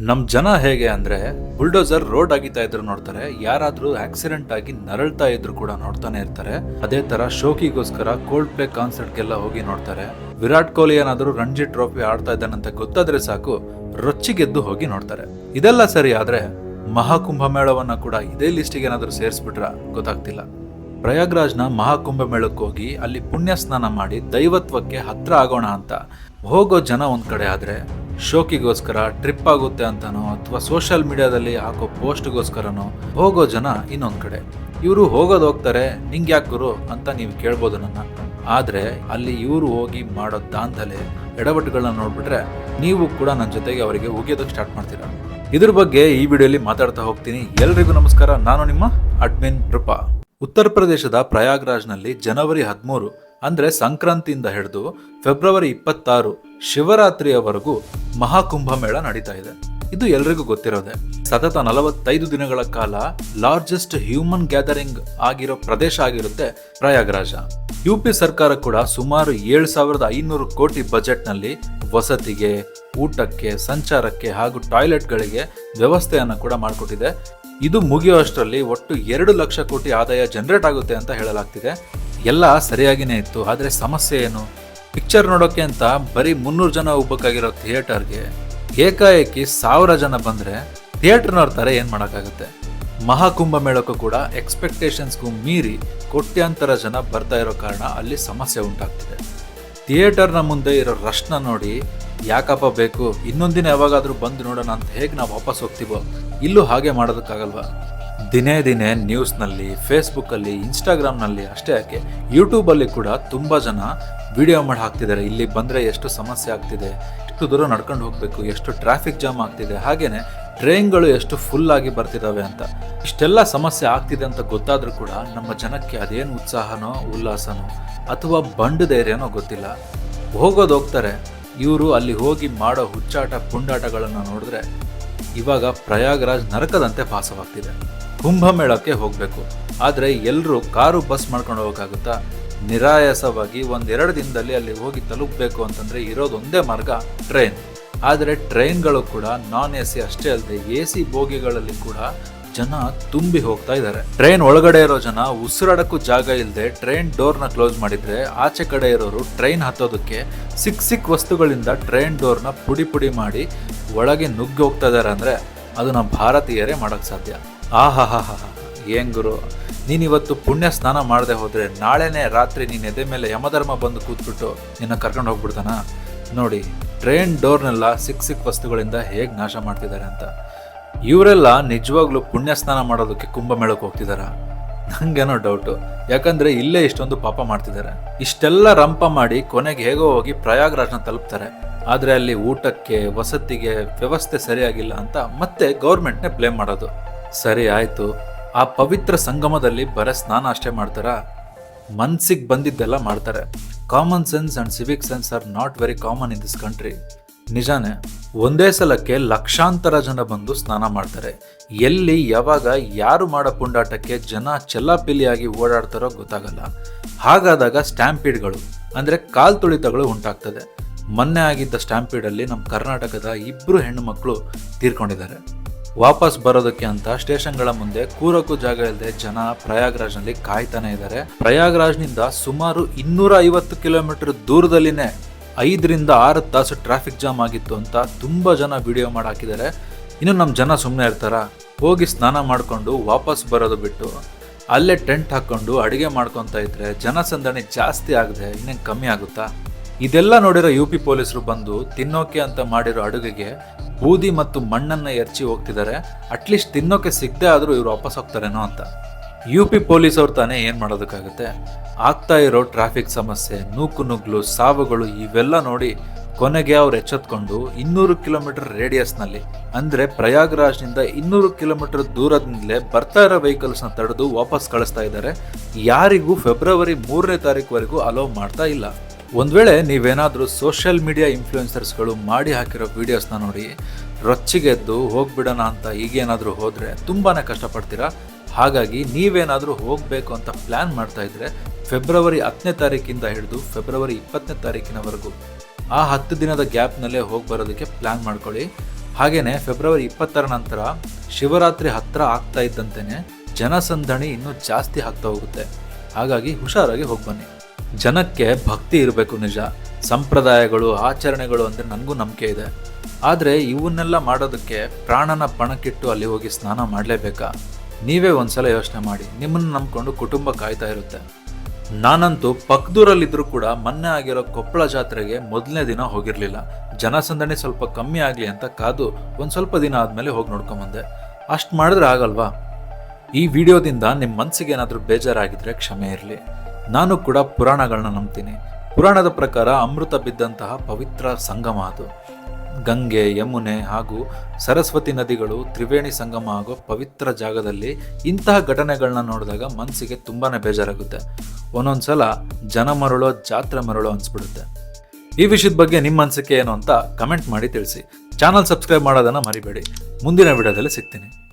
ನಮ್ ಜನ ಹೇಗೆ ಅಂದ್ರೆ, ಬುಲ್ಡೋಸರ್ ರೋಡ್ ಆಗಿತಾ ಇದ್ರು ನೋಡ್ತಾರೆ, ಯಾರಾದ್ರೂ ಆಕ್ಸಿಡೆಂಟ್ ಆಗಿ ನರಳ್ತಾ ಇದ್ರು ಕೂಡ ನೋಡ್ತಾನೆ ಇರ್ತಾರೆ. ಅದೇ ತರ ಶೋಕಿಗೋಸ್ಕರ ಕೋಲ್ಡ್ ಪ್ಲೇ ಕಾನ್ಸರ್ಟ್ಗೆಲ್ಲ ಹೋಗಿ ನೋಡ್ತಾರೆ. ವಿರಾಟ್ ಕೊಹ್ಲಿ ಏನಾದರೂ ರಣಜಿ ಟ್ರೋಫಿ ಆಡ್ತಾ ಇದ್ದಾನಂತ ಗೊತ್ತಾದ್ರೆ ಸಾಕು ರೊಚ್ಚಿಗೆದ್ದು ಹೋಗಿ ನೋಡ್ತಾರೆ. ಇದೆಲ್ಲ ಸರಿ ಆದ್ರೆ, ಮಹಾಕುಂಭ ಮೇಳವನ್ನ ಕೂಡ ಇದೇ ಲಿಸ್ಟಿಗೆ ಏನಾದರೂ ಸೇರಿಸ್ಬಿಟ್ರ ಗೊತ್ತಾಗ್ತಿಲ್ಲ. ಪ್ರಯಾಗ್ರಾಜ್ನ ಮಹಾಕುಂಭ ಮೇಳಕ್ಕೆ ಹೋಗಿ ಅಲ್ಲಿ ಪುಣ್ಯ ಸ್ನಾನ ಮಾಡಿ ದೈವತ್ವಕ್ಕೆ ಹತ್ರ ಆಗೋಣ ಅಂತ. ಹೋಗೋ ಜನ ಒಂದ್ ಕಡೆ ಆದ್ರೆ ಶೋಕಿಗೋಸ್ಕರ ಟ್ರಿಪ್ ಆಗುತ್ತೆ ಅಂತನೋ ಅಥವಾ ಸೋಷಿಯಲ್ ಮೀಡಿಯಾದಲ್ಲಿ ಹಾಕೋ ಪೋಸ್ಟ್ಗೋಸ್ಕರನೋ ಹೋಗೋ ಜನ ಇನ್ನೊಂದ್ ಕಡೆ. ಇವರು ಹೋಗೋದು ಹೋಗ್ತಾರೆ, ನಿಂಗೆ ಯಾಕೆ ಗುರು ಅಂತ ನೀವು ಕೇಳ್ಬೋದು ನನ್ನ. ಆದರೆ ಅಲ್ಲಿ ಇವರು ಹೋಗಿ ಮಾಡೋ ದಾಂಧಲೆ ಎಡವಟ್ಟುಗಳನ್ನ ನೋಡ್ಬಿಟ್ರೆ ನೀವು ಕೂಡ ನನ್ನ ಜೊತೆಗೆ ಅವರಿಗೆ ಉಗಿಯೋದಕ್ಕೆ ಸ್ಟಾರ್ಟ್ ಮಾಡ್ತೀರಾ. ಇದ್ರ ಬಗ್ಗೆ ಈ ವಿಡಿಯೋಲಿ ಮಾತಾಡ್ತಾ ಹೋಗ್ತೀನಿ. ಎಲ್ರಿಗೂ ನಮಸ್ಕಾರ. ನಾನು ನಿಮ್ಮ ಅಡ್ಮಿನ್ ನೃಪ. ಉತ್ತರ ಪ್ರದೇಶದ ಪ್ರಯಾಗ್ರಾಜ್ನಲ್ಲಿ ಜನವರಿ ಹದಿಮೂರು, ಅಂದ್ರೆ ಸಂಕ್ರಾಂತಿಯಿಂದ ಹಿಡಿದು ಫೆಬ್ರವರಿ ಇಪ್ಪತ್ತಾರು ಶಿವರಾತ್ರಿಯವರೆಗೂ ಮಹಾಕುಂಭ ಮೇಳ ನಡೀತಾ ಇದೆ. ಇದು ಎಲ್ರಿಗೂ ಗೊತ್ತಿರೋದೆ. ಸತತ ನಲವತ್ತೈದು ದಿನಗಳ ಕಾಲ ಲಾರ್ಜೆಸ್ಟ್ ಹ್ಯೂಮನ್ ಗ್ಯಾದರಿಂಗ್ ಆಗಿರೋ ಪ್ರದೇಶ ಆಗಿರುತ್ತೆ ಪ್ರಯಾಗ್ರಾಜ. ಯು ಪಿ ಸರ್ಕಾರ ಕೂಡ ಸುಮಾರು ಏಳು ಸಾವಿರದ ಐನೂರು ಕೋಟಿ ಬಜೆಟ್ನಲ್ಲಿ ವಸತಿಗೆ, ಊಟಕ್ಕೆ, ಸಂಚಾರಕ್ಕೆ ಹಾಗೂ ಟಾಯ್ಲೆಟ್ಗಳಿಗೆ ವ್ಯವಸ್ಥೆಯನ್ನು ಕೂಡ ಮಾಡಿಕೊಟ್ಟಿದೆ. ಇದು ಮುಗಿಯುವಷ್ಟರಲ್ಲಿ ಒಟ್ಟು ಎರಡು ಲಕ್ಷ ಕೋಟಿ ಆದಾಯ ಜನರೇಟ್ ಆಗುತ್ತೆ ಅಂತ ಹೇಳಲಾಗ್ತಿದೆ. ಎಲ್ಲ ಸರಿಯಾಗಿನೇ ಇತ್ತು, ಆದರೆ ಸಮಸ್ಯೆ ಏನು? ಪಿಕ್ಚರ್ ನೋಡೋಕೆ ಅಂತ ಬರೀ ಮುನ್ನೂರು ಜನ ಹೋಗ್ಬೇಕಾಗಿರೋ ಥಿಯೇಟರ್ಗೆ ಏಕಾಏಕಿ ಸಾವಿರ ಜನ ಬಂದರೆ ಥಿಯೇಟರ್ನವ್ರ ಥರ ಏನು ಮಾಡೋಕ್ಕಾಗುತ್ತೆ? ಮಹಾಕುಂಭ ಮೇಳಕ್ಕೂ ಕೂಡ ಎಕ್ಸ್ಪೆಕ್ಟೇಷನ್ಸ್ಗೂ ಮೀರಿ ಕೋಟ್ಯಾಂತರ ಜನ ಬರ್ತಾ ಇರೋ ಕಾರಣ ಅಲ್ಲಿ ಸಮಸ್ಯೆ ಉಂಟಾಗ್ತಿದೆ. ಥಿಯೇಟರ್ನ ಮುಂದೆ ಇರೋ ರಶ್ನ ನೋಡಿ, ಯಾಕಪ್ಪ ಬೇಕು ಇನ್ನೊಂದಿನ ಯಾವಾಗಾದರೂ ಬಂದು ನೋಡೋಣ ಅಂತ ಹೇಗೆ ನಾವು ವಾಪಸ್ ಹೋಗ್ತೀವೋ, ಇಲ್ಲೂ ಹಾಗೆ ಮಾಡೋದಕ್ಕಾಗಲ್ವಾ? ದಿನೇ ದಿನೇ ನ್ಯೂಸ್ನಲ್ಲಿ ಫೇಸ್ಬುಕ್ಕಲ್ಲಿ ಇನ್ಸ್ಟಾಗ್ರಾಮ್ನಲ್ಲಿ ಅಷ್ಟೇ ಯಾಕೆ ಯೂಟ್ಯೂಬಲ್ಲಿ ಕೂಡ ತುಂಬ ಜನ ವಿಡಿಯೋ ಮಾಡಿ ಹಾಕ್ತಿದ್ದಾರೆ ಇಲ್ಲಿ ಬಂದರೆ ಎಷ್ಟು ಸಮಸ್ಯೆ ಆಗ್ತಿದೆ ಎಷ್ಟು ದೂರ ನಡ್ಕೊಂಡು ಹೋಗಬೇಕು, ಎಷ್ಟು ಟ್ರಾಫಿಕ್ ಜಾಮ್ ಆಗ್ತಿದೆ ಹಾಗೆಯೇ ಟ್ರೈನ್ಗಳು ಎಷ್ಟು ಫುಲ್ ಆಗಿ ಬರ್ತಿದ್ದಾವೆ ಅಂತ. ಇಷ್ಟೆಲ್ಲ ಸಮಸ್ಯೆ ಆಗ್ತಿದೆ ಅಂತ ಗೊತ್ತಾದರೂ ಕೂಡ ನಮ್ಮ ಜನಕ್ಕೆ ಅದೇನು ಉತ್ಸಾಹನೋ, ಉಲ್ಲಾಸನೋ, ಅಥವಾ ಬಂಡು ಧೈರ್ಯನೋ ಗೊತ್ತಿಲ್ಲ. ಹೋಗೋದು ಹೋಗ್ತಾರೆ. ಇವರು ಅಲ್ಲಿ ಹೋಗಿ ಮಾಡೋ ಹುಚ್ಚಾಟ, ಪುಂಡಾಟಗಳನ್ನು ನೋಡಿದ್ರೆ ಇವಾಗ ಪ್ರಯಾಗರಾಜ್ ನರಕದಂತೆ ಭಾಸವಾಗ್ತಿದೆ. ಕುಂಭಮೇಳಕ್ಕೆ ಹೋಗಬೇಕು. ಆದರೆ ಎಲ್ಲರೂ ಕಾರು ಬಸ್ ಮಾಡ್ಕೊಂಡು ಹೋಗೋಕ್ಕಾಗುತ್ತಾ? ನಿರಾಯಾಸವಾಗಿ ಒಂದೆರಡು ದಿನದಲ್ಲಿ ಅಲ್ಲಿ ಹೋಗಿ ತಲುಪಬೇಕು ಅಂತಂದರೆ ಇರೋದೊಂದೇ ಮಾರ್ಗ, ಟ್ರೈನ್. ಆದರೆ ಟ್ರೈನ್ಗಳು ಕೂಡ ನಾನ್ ಎ ಸಿ ಅಷ್ಟೇ ಅಲ್ಲದೆ ಎ ಸಿ ಬೋಗಿಗಳಲ್ಲಿ ಕೂಡ ಜನ ತುಂಬಿ ಹೋಗ್ತಾ ಇದ್ದಾರೆ ಟ್ರೈನ್ ಒಳಗಡೆ ಇರೋ ಜನ ಉಸಿರಾಡಕ್ಕೂ ಜಾಗ ಇಲ್ಲದೆ ಟ್ರೈನ್ ಡೋರ್ನ ಕ್ಲೋಸ್ ಮಾಡಿದ್ರೆ ಆಚೆ ಕಡೆ ಇರೋರು ಟ್ರೈನ್ ಹತ್ತೋದಕ್ಕೆ ಸಿಕ್ ಸಿಕ್ ವಸ್ತುಗಳಿಂದ ಟ್ರೈನ್ ಡೋರ್ನ ಪುಡಿ ಪುಡಿ ಮಾಡಿ ಒಳಗೆ ನುಗ್ಗಿ ಹೋಗ್ತಾ ಇದ್ದಾರೆ ಅಂದರೆ ಅದನ್ನು ಭಾರತೀಯರೇ ಮಾಡೋಕ್ಕೆ ಸಾಧ್ಯ. ಆಹಾ ಹಾ ಹಾ ಏನ್ ಗುರು? ನೀನ್ ಇವತ್ತು ಪುಣ್ಯ ಸ್ನಾನ ಮಾಡದೆ ಹೋದ್ರೆ ನಾಳೆನೇ ರಾತ್ರಿ ನೀನು ಎದೆ ಮೇಲೆ ಯಮಧರ್ಮ ಬಂದು ಕೂತ್ಬಿಟ್ಟು ನಿನ್ನ ಕರ್ಕೊಂಡು ಹೋಗ್ಬಿಡ್ತಾನ? ನೋಡಿ, ಟ್ರೈನ್ ಡೋರ್ನೆಲ್ಲ ಸಿಕ್ ಸಿಕ್ ವಸ್ತುಗಳಿಂದ ಹೇಗೆ ನಾಶ ಮಾಡ್ತಿದ್ದಾರೆ ಅಂತ. ಇವರೆಲ್ಲ ನಿಜವಾಗ್ಲೂ ಪುಣ್ಯ ಸ್ನಾನ ಮಾಡೋದಕ್ಕೆ ಕುಂಭಮೇಳಕ್ಕೆ ಹೋಗ್ತಿದಾರ? ನಂಗೇನೋ ಡೌಟು. ಯಾಕಂದ್ರೆ ಇಲ್ಲೇ ಇಷ್ಟೊಂದು ಪಾಪ ಮಾಡ್ತಿದ್ದಾರೆ ಇಷ್ಟೆಲ್ಲ ರಂಪ ಮಾಡಿ ಕೊನೆಗೆ ಹೇಗೋ ಹೋಗಿ ಪ್ರಯಾಗ್ರಾಜ್ನ ತಲುಪ್ತಾರೆ. ಆದ್ರೆ ಅಲ್ಲಿ ಊಟಕ್ಕೆ, ವಸತಿಗೆ ವ್ಯವಸ್ಥೆ ಸರಿಯಾಗಿಲ್ಲ ಅಂತ ಮತ್ತೆ ಗೌರ್ಮೆಂಟ್ನೇ ಬ್ಲೇಮ್ ಮಾಡೋದು. ಸರಿ ಆಯ್ತು. ಆ ಪವಿತ್ರ ಸಂಗಮದಲ್ಲಿ ಬರೀ ಸ್ನಾನ ಅಷ್ಟೇ ಮಾಡ್ತಾರಾ? ಮನ್ಸಿಗೆ ಬಂದಿದ್ದೆಲ್ಲ ಮಾಡ್ತಾರೆ. Common sense and civic sense are not very common in this country ನಿಜಾನೇ, ಒಂದೇ ಸಲಕ್ಕೆ ಲಕ್ಷಾಂತರ ಜನ ಬಂದು ಸ್ನಾನ ಮಾಡ್ತಾರೆ. ಎಲ್ಲಿ, ಯಾವಾಗ, ಯಾರು ಮಾಡೋ ಪುಂಡಾಟಕ್ಕೆ ಜನ ಚೆಲ್ಲಾಪಿಲಿಯಾಗಿ ಓಡಾಡ್ತಾರೋ ಗೊತ್ತಾಗಲ್ಲ. ಹಾಗಾದಾಗ ಸ್ಟ್ಯಾಂಪೀಡ್ಗಳು, ಅಂದರೆ ಕಾಲ್ ತುಳಿತಗಳು ಉಂಟಾಗ್ತದೆ. ಮೊನ್ನೆ ಆಗಿದ್ದ ಸ್ಟ್ಯಾಂಪೀಡಲ್ಲಿ ನಮ್ಮ ಕರ್ನಾಟಕದ ಇಬ್ಬರು ಹೆಣ್ಣು ಮಕ್ಕಳು ತೀರ್ಕೊಂಡಿದ್ದಾರೆ. ವಾಪಸ್ ಬರೋದಕ್ಕೆ ಅಂತ ಸ್ಟೇಷನ್ಗಳ ಮುಂದೆ ಕೂರಕ್ಕೂ ಜಾಗ ಇಲ್ಲದೆ ಜನ ಪ್ರಯಾಗ್ರಾಜ್ನಲ್ಲಿ ಕಾಯ್ತಾನೆ ಇದ್ದಾರೆ ಪ್ರಯಾಗ್ರಾಜ್ನಿಂದ ಸುಮಾರು ಇನ್ನೂರ ಐವತ್ತು ಕಿಲೋಮೀಟರ್ ದೂರದಲ್ಲಿನೇ ಐದರಿಂದ ಆರು ತಾಸು ಟ್ರಾಫಿಕ್ ಜಾಮ್ ಆಗಿತ್ತು ಅಂತ ತುಂಬ ಜನ ವಿಡಿಯೋ ಮಾಡಿ ಹಾಕಿದ್ದಾರೆ ಇನ್ನು ನಮ್ಮ ಜನ ಸುಮ್ಮನೆ ಇರ್ತಾರ? ಹೋಗಿ ಸ್ನಾನ ಮಾಡಿಕೊಂಡು ವಾಪಸ್ ಬರೋದು ಬಿಟ್ಟು ಅಲ್ಲೇ ಟೆಂಟ್ ಹಾಕ್ಕೊಂಡು ಅಡುಗೆ ಮಾಡ್ಕೊತಾ ಇದ್ರೆ ಜನಸಂದಣಿ ಜಾಸ್ತಿ ಆಗದೆ ಇನ್ನೇನು ಕಮ್ಮಿ ಆಗುತ್ತಾ? ಇದೆಲ್ಲ ನೋಡಿರೋ ಯು ಪಿ ಪೊಲೀಸರು ಬಂದು ತಿನ್ನೋಕೆ ಅಂತ ಮಾಡಿರೋ ಅಡುಗೆಗೆ ಬೂದಿ ಮತ್ತು ಮಣ್ಣನ್ನ ಎರಚಿ ಹೋಗ್ತಿದ್ದಾರೆ ಅಟ್ಲೀಸ್ಟ್ ತಿನ್ನೋಕೆ ಸಿಗದೆ ಆದರೂ ಇವ್ರು ವಾಪಸ್ ಹೋಗ್ತಾರೇನೋ ಅಂತ. ಯು ಪಿ ಪೊಲೀಸ್ ಅವ್ರು ತಾನೇ ಏನು ಮಾಡೋದಕ್ಕಾಗುತ್ತೆ? ಆಗ್ತಾ ಇರೋ ಟ್ರಾಫಿಕ್ ಸಮಸ್ಯೆ, ನೂಕು ನುಗ್ಲು, ಸಾವುಗಳು ಇವೆಲ್ಲ ನೋಡಿ ಕೊನೆಗೆ ಅವ್ರು ಎಚ್ಚೆತ್ಕೊಂಡು ಇನ್ನೂರು ಕಿಲೋಮೀಟರ್ ರೇಡಿಯಸ್ನಲ್ಲಿ ಅಂದರೆ ಪ್ರಯಾಗ್ರಾಜ್ನಿಂದ ಇನ್ನೂರು ಕಿಲೋಮೀಟರ್ ದೂರದಿಂದಲೇ ಬರ್ತಾ ಇರೋ ವೆಹಿಕಲ್ಸ್ನ ತಡೆದು ವಾಪಸ್ ಕಳಿಸ್ತಾ ಇದ್ದಾರೆ. ಯಾರಿಗೂ ಫೆಬ್ರವರಿ ಮೂರನೇ ತಾರೀಕುವರೆಗೂ ಅಲೋ ಮಾಡ್ತಾ ಇಲ್ಲ. ಒಂದ್ ವೇಳೆ ನೀವೇನಾದರೂ ಸೋಷಿಯಲ್ ಮೀಡಿಯಾ ಇನ್ಫ್ಲೂಯೆನ್ಸರ್ಸ್ಗಳು ಮಾಡಿ ಹಾಕಿರೋ ವೀಡಿಯೋಸ್ನ ನೋಡಿ ರೊಚ್ಚಿಗೆದ್ದು ಹೋಗ್ಬಿಡೋಣ ಅಂತ ಈಗೇನಾದರೂ ಹೋದರೆ ತುಂಬಾ ಕಷ್ಟಪಡ್ತೀರಾ? ಹಾಗಾಗಿ ನೀವೇನಾದರೂ ಹೋಗಬೇಕು ಅಂತ ಪ್ಲ್ಯಾನ್ ಮಾಡ್ತಾ ಇದ್ರೆ ಫೆಬ್ರವರಿ ಹತ್ತನೇ ತಾರೀಕಿಂದ ಹಿಡಿದು ಫೆಬ್ರವರಿ ಇಪ್ಪತ್ತನೇ ತಾರೀಕಿನವರೆಗೂ ಆ ಹತ್ತು ದಿನದ ಗ್ಯಾಪ್ನಲ್ಲೇ ಹೋಗಿ ಬರೋದಕ್ಕೆ ಪ್ಲ್ಯಾನ್ ಮಾಡ್ಕೊಳ್ಳಿ. ಹಾಗೆಯೇ ಫೆಬ್ರವರಿ ಇಪ್ಪತ್ತರ ನಂತರ ಶಿವರಾತ್ರಿ ಹತ್ತಿರ ಆಗ್ತಾ ಇದ್ದಂತೆಯೇ ಜನಸಂದಣಿ ಇನ್ನೂ ಜಾಸ್ತಿ ಆಗ್ತಾ ಹೋಗುತ್ತೆ. ಹಾಗಾಗಿ ಹುಷಾರಾಗಿ ಹೋಗಿ ಬನ್ನಿ. ಜನಕ್ಕೆ ಭಕ್ತಿ ಇರಬೇಕು ನಿಜ. ಸಂಪ್ರದಾಯಗಳು, ಆಚರಣೆಗಳು ಅಂದರೆ ನನಗೂ ನಂಬಿಕೆ ಇದೆ. ಆದರೆ ಇವನ್ನೆಲ್ಲ ಮಾಡೋದಕ್ಕೆ ಪ್ರಾಣನ ಪಣಕ್ಕಿಟ್ಟು ಅಲ್ಲಿ ಹೋಗಿ ಸ್ನಾನ ಮಾಡಲೇಬೇಕಾ? ನೀವೇ ಒಂದ್ಸಲ ಯೋಚನೆ ಮಾಡಿ. ನಿಮ್ಮನ್ನು ನಂಬಿಕೊಂಡು ಕುಟುಂಬ ಕಾಯ್ತಾ ಇರುತ್ತೆ. ನಾನಂತೂ ಪಕ್ದೂರಲ್ಲಿದ್ದರೂ ಕೂಡ ಮೊನ್ನೆ ಆಗಿರೋ ಕೊಪ್ಪಳ ಜಾತ್ರೆಗೆ ಮೊದಲನೇ ದಿನ ಹೋಗಿರಲಿಲ್ಲ. ಜನಸಂದಣಿ ಸ್ವಲ್ಪ ಕಮ್ಮಿ ಆಗಲಿ ಅಂತ ಕಾದು ಒಂದು ಸ್ವಲ್ಪ ದಿನ ಆದಮೇಲೆ ಹೋಗಿ ನೋಡ್ಕೊಂಬಂದೆ. ಅಷ್ಟು ಮಾಡಿದ್ರೆ ಆಗಲ್ವಾ? ಈ ವಿಡಿಯೋದಿಂದ ನಿಮ್ಮ ಮನಸ್ಸಿಗೆ ಏನಾದರೂ ಬೇಜಾರಾಗಿದ್ದರೆ ಕ್ಷಮೆ ಇರಲಿ. ನಾನು ಕೂಡ ಪುರಾಣಗಳನ್ನ ನಂಬ್ತೀನಿ. ಪುರಾಣದ ಪ್ರಕಾರ ಅಮೃತ ಬಿದ್ದಂತಹ ಪವಿತ್ರ ಸಂಗಮ ಅದು. ಗಂಗೆ, ಯಮುನೆ ಹಾಗೂ ಸರಸ್ವತಿ ನದಿಗಳು ತ್ರಿವೇಣಿ ಸಂಗಮ ಆಗೋ ಪವಿತ್ರ ಜಾಗದಲ್ಲಿ ಇಂತಹ ಘಟನೆಗಳನ್ನ ನೋಡಿದಾಗ ಮನಸ್ಸಿಗೆ ತುಂಬಾ ಬೇಜಾರಾಗುತ್ತೆ. ಒಂದೊಂದು ಸಲ ಜನ ಮರಳೋ, ಜಾತ್ರೆ ಮರಳೋ ಅನ್ಸ್ಬಿಡುತ್ತೆ. ಈ ವಿಷಯದ ಬಗ್ಗೆ ನಿಮ್ಮ ಅನಿಸಿಕೆ ಏನು ಅಂತ ಕಮೆಂಟ್ ಮಾಡಿ ತಿಳಿಸಿ. ಚಾನಲ್ ಸಬ್ಸ್ಕ್ರೈಬ್ ಮಾಡೋದನ್ನು ಮರಿಬೇಡಿ. ಮುಂದಿನ ವಿಡಿಯೋದಲ್ಲಿ ಸಿಗ್ತೀನಿ.